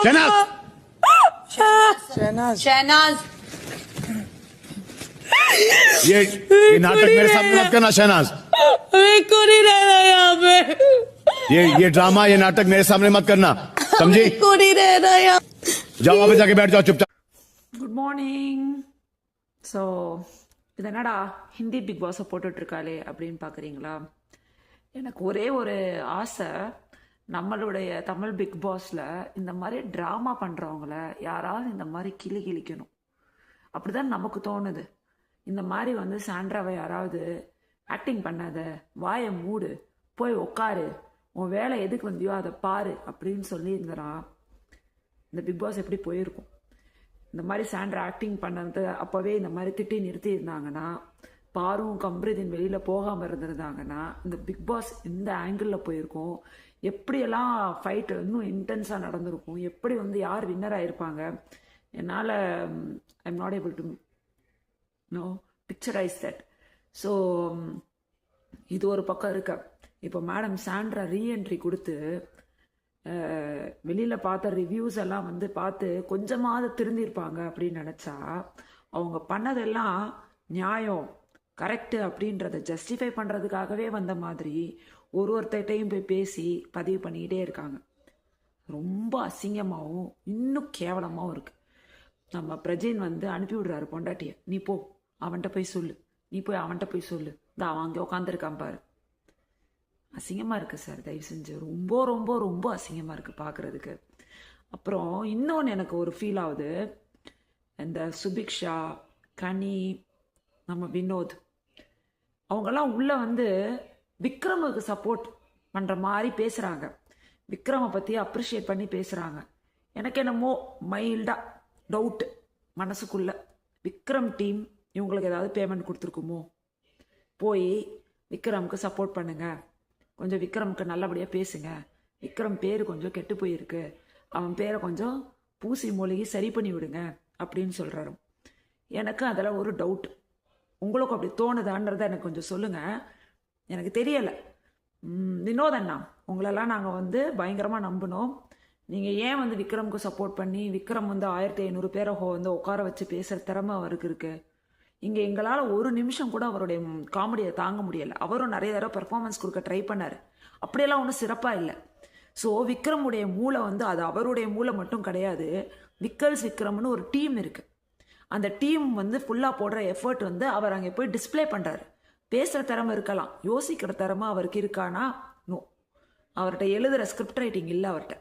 शहनाज शहनाज शहनाज ये ये नाटक मेरे सामने मत करना शहनाज मैं को नहीं रहना यहाँ पे ये ये ड्रामा ये नाटक मेरे सामने मत करना समझी को नहीं रहना यहाँ जाओ वहां पे जाके बैठ जाओ चुपचाप குட் மார்னிங் ஸோ இது என்னடா ஹிந்தி பிக் பாஸை போட்டுட்ருக்காளே அப்படின்னு பார்க்குறீங்களா எனக்கு ஒரே ஒரு ஆசை நம்மளுடைய தமிழ் பிக் பாஸில் இந்த மாதிரி ட்ராமா பண்ணுறவங்கள யாராவது இந்த மாதிரி கிளி கிழிக்கணும் அப்படி தான் நமக்கு தோணுது. இந்த மாதிரி வந்து சாண்ட்ராவை யாராவது ஆக்டிங் பண்ணாத வாயை மூடு போய் உக்காரு உன் வேலை எதுக்கு வந்தியோ அதை பாரு அப்படின்னு சொல்லி இந்த பிக் பாஸ் எப்படி போயிருக்கும்? இந்த மாதிரி சாண்ட்ரா ஆக்டிங் பண்ணது அப்போவே இந்த மாதிரி திட்டி நிறுத்தி இருந்தாங்கன்னா பாரும் கம்ரிதின் வெளியில் போகாமல் இருந்திருந்தாங்கன்னா இந்த பிக் பாஸ் இந்த ஆங்கிளில் போயிருக்கும்? எப்படியெல்லாம் ஃபைட் இன்னும் இன்டென்ஸாக நடந்திருக்கும்? எப்படி வந்து யார் வின்னர் ஆயிருப்பாங்க? என்னால் I'm not able to know picturise that so இது ஒரு பக்கம் இருக்க. இப்போ மேடம் சாண்ட்ரா ரீஎன்ட்ரி கொடுத்து வெளியில் பார்த்த ரிவ்யூஸ் எல்லாம் வந்து பார்த்து கொஞ்சமாவது திருந்திருப்பாங்க அப்படின்னு நினச்சா அவங்க பண்ணதெல்லாம் நியாயம். கரெக்டு அப்படின்றத ஜஸ்டிஃபை பண்ணுறதுக்காகவே வந்த மாதிரி ஒரு ஒருத்தர்கிட்டையும் போய் பேசி பதிவு பண்ணிக்கிட்டே இருக்காங்க. ரொம்ப அசிங்கமாகவும் இன்னும் கேவலமாகவும் இருக்குது நம்ம பிரஜின் வந்து அனுப்பி விடுறாரு பொண்டாட்டியை. நீ போ அவன்கிட்ட போய் சொல்லு. நீ போய் அவன்கிட்ட போய் சொல்லு. இந்த அவன் அங்கே உட்காந்துருக்கான் பாரு. அசிங்கமாக இருக்குது சார் தயவு செஞ்சு. ரொம்ப ரொம்ப ரொம்ப அசிங்கமாக இருக்குது பார்க்குறதுக்கு அப்புறம் இன்னொன்று எனக்கு ஒரு ஃபீல் ஆகுது. இந்த சுபிக்ஷா கனி நம்ம வினோத் அவங்கெல்லாம் உள்ளே வந்து விக்ரமுக்கு சப்போர்ட் பண்ணுற மாதிரி பேசுகிறாங்க விக்ரமை பற்றி அப்ரிஷியேட் பண்ணி பேசுகிறாங்க எனக்கு என்னமோ மைல்டாக டவுட்டு மனசுக்குள்ள. விக்ரம் டீம் இவங்களுக்கு ஏதாவது பேமெண்ட் கொடுத்துருக்குமோ? போய் விக்ரமுக்கு சப்போர்ட் பண்ணுங்கள் கொஞ்சம் விக்ரமுக்கு நல்லபடியாக பேசுங்க. விக்ரம் பேர் கொஞ்சம் கெட்டு போயிருக்கு. அவன் பேரை கொஞ்சம் பூசி மூலிகை சரி பண்ணி விடுங்க அப்படின்னு சொல்கிறாரு எனக்கு அதில் ஒரு டவுட் உங்களுக்கும் அப்படி தோணுதான்றதை எனக்கு கொஞ்சம் சொல்லுங்கள் எனக்கு தெரியலை. வினோத் அண்ணா உங்களெல்லாம் நாங்கள் வந்து பயங்கரமாக நம்பினோம். நீங்கள் ஏன் வந்து விக்ரமுக்கு சப்போர்ட் பண்ணி விக்ரம் வந்து ஆயிரத்தி ஐநூறு பேரை ஹோ- வந்து உட்கார வச்சு பேசுகிற திறமை அவருக்கு இருக்குது இங்கே எங்களால் ஒரு நிமிஷம் கூட அவருடைய காமெடியை தாங்க முடியலை. அவரும் நிறைய தடவை பெர்ஃபார்மன்ஸ் கொடுக்க ட்ரை பண்ணார். அப்படியெல்லாம் ஒன்றும் சிறப்பாக இல்லை. ஸோ விக்ரமுடைய மூளை வந்து அது அவருடைய மூளை மட்டும் கிடையாது. விக்கல்ஸ் விக்ரம்னு ஒரு டீம் இருக்குது அந்த டீம் வந்து ஃபுல்லாக போடுற எஃபர்ட் வந்து அவர் அங்கே போய் டிஸ்ப்ளே பண்ணுறாரு பேசுகிற திறமை இருக்கலாம். யோசிக்கிற திறமை அவருக்கு இருக்கானா? நோ அவர்கிட்ட எழுதுகிற ஸ்கிரிப்ட் ரைட்டிங் இல்லை அவர்கிட்ட.